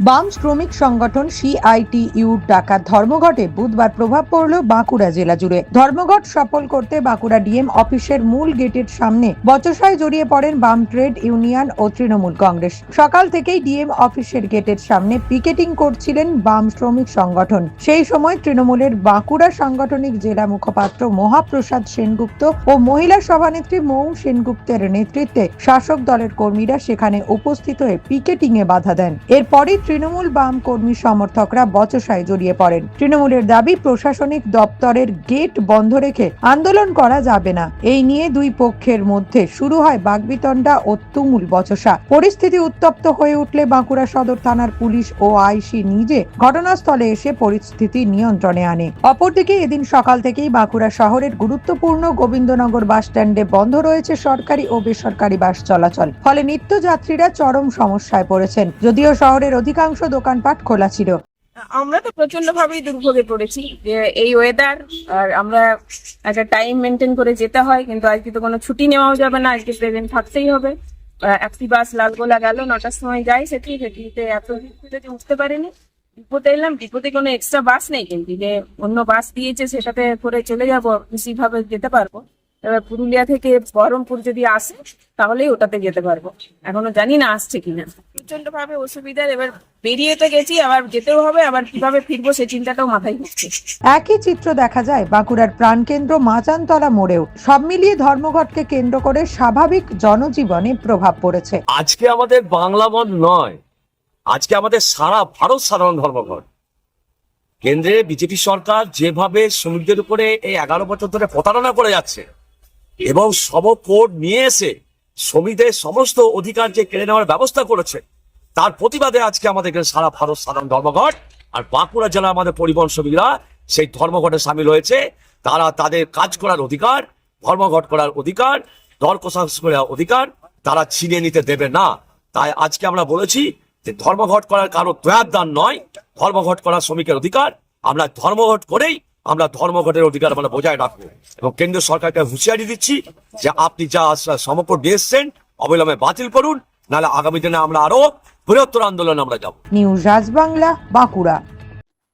বাম শ্রমিক সংগঠন সিআইটিইউ ডাকা ধর্মঘটে বুধবার প্রভাব পড়ল বাঁকুড়া জেলা জুড়ে। ধর্মঘট সফল করতে বাঁকুড়া ডিএম অফিসের মূল গেটের সামনে বচসায় জড়িয়ে পড়েন বাম ট্রেড ইউনিয়ন ও তৃণমূল কংগ্রেস। সকাল থেকেই ডিএম অফিসের গেটের সামনে পিকেটিং করছিলেন বাম শ্রমিক সংগঠন। সেই সময় তৃণমূলের বাঁকুড়া সাংগঠনিক জেলা মুখপাত্র মহাপ্রসাদ সেনগুপ্ত ও মহিলা সভানেত্রী মৌ সেনগুপ্তের নেতৃত্বে শাসক দলের কর্মীরা সেখানে উপস্থিত হয়ে পিকেটিং এ বাধা দেন। এরপরই তৃণমূল বাম কর্মী সমর্থকরা বচসায় জড়িয়ে পড়েন। তৃণমূলের দাবি, প্রশাসনিক দপ্তরের গেট বন্ধ রেখে আন্দোলন করা যাবে না। এই নিয়ে দুই পক্ষের মধ্যে শুরু হয় বাগবিতণ্ডা ও তুমুল বচসা। পরিস্থিতি উত্তপ্ত হয়ে উঠলে বাঁকুড়া সদর থানার পুলিশ ও আইসি নিজে ঘটনাস্থলে এসে পরিস্থিতি নিয়ন্ত্রণে আনে। অপরদিকে এদিন সকাল থেকেই বাঁকুড়া শহরের গুরুত্বপূর্ণ গোবিন্দনগর বাস স্ট্যান্ডে বন্ধ রয়েছে সরকারি ও বেসরকারি বাস চলাচল। ফলে নিত্যযাত্রীরা চরম সমস্যায় পড়েছেন। যদিও শহরের অধিকাংশ দোকানপাট খোলা ছিল। আমরা তো প্রচণ্ড ভাবেই দুর্ভোগে পড়েছি যে এই ওয়েদার আর আমরা একটা টাইম মেনটেন করে যেতে হয়, কিন্তু আজকে তো কোনো ছুটি নেওয়াও যাবে না, আজকে প্রেজেন্ট থাকতেই হবে। একটি বাস লালগোলা গেল, নটার সময় যাই সেটি, সেটিতে এত ভিড় যে উঠতে পারেনি। ডিপোতে এলাম ডিপোতে কোনো এক্সট্রা বাস নেই কিন্তু, যে অন্য বাস দিয়েছে সেটাতে করে চলে যাব ভাবে যেতে পারব। এবার পুরুলিয়া থেকে বহরমপুর যদি আসে তাহলেই ওটাতে যেতে পারব। এখনও জানি না আসছে কিনা। প্রচণ্ড ভাবে অসুবিধার এবার বেরিয়ে তো গেছি আবার যেতেও হবে আবার কীভাবে ফিরবো সেই চিন্তাটাও মাথায় ঘুরছে একই চিত্র দেখা যায় বাঁকুড়ার প্রাণকেন্দ্র মাচানতলা মোড়েও। সব মিলিয়ে ধর্মঘটকে কেন্দ্র করে স্বাভাবিক জনজীবনে প্রভাব পড়েছে। আজকে আমাদের বাংলা বন্ধ নয় আজকে আমাদের সারা ভারত সাধারণ ধর্মঘট। কেন্দ্রে বিজেপি সরকার যেভাবে শ্রমিকদের উপরে এই এগারো বছর ধরে প্রতারণা করে যাচ্ছে এবং সব কোড নিয়ে এসে শ্রমিকদের সমস্ত অধিকার যে কেড়ে নেওয়ার ব্যবস্থা করেছে, তার প্রতিবাদে আজকে আমাদের সারা ভারত সাধারণ ধর্মঘট আর বাঁকুড়া জেলা আমাদের পরিবহন শ্রমিকরা সেই ধর্মঘটে সামিল হয়েছে। তারা তাদের কাজ করার অধিকার, ধর্মঘট করার অধিকার দর করার অধিকার তারা ছিনিয়ে নিতে দেবে না। তাই আজকে আমরা বলেছি যে ধর্মঘট করার কারও দয়ার দান নয়, ধর্মঘট করার শ্রমিকের অধিকার। আমরা ধর্মঘট করেই আমরা ধর্মঘটের অধিকার আমরা বজায় রাখব। এবং কেন্দ্র সরকারকে হুঁশিয়ারি দিচ্ছি যে আপনি যা সমগ্র দিয়ে এসছেন অবিলম্বে বাতিল করুন, নাহলে আগামী দিনে আমরা আরও বৃহত্তর আন্দোলন আমরা যাব। নিউজ রাজবাংলা, বাঁকুড়া।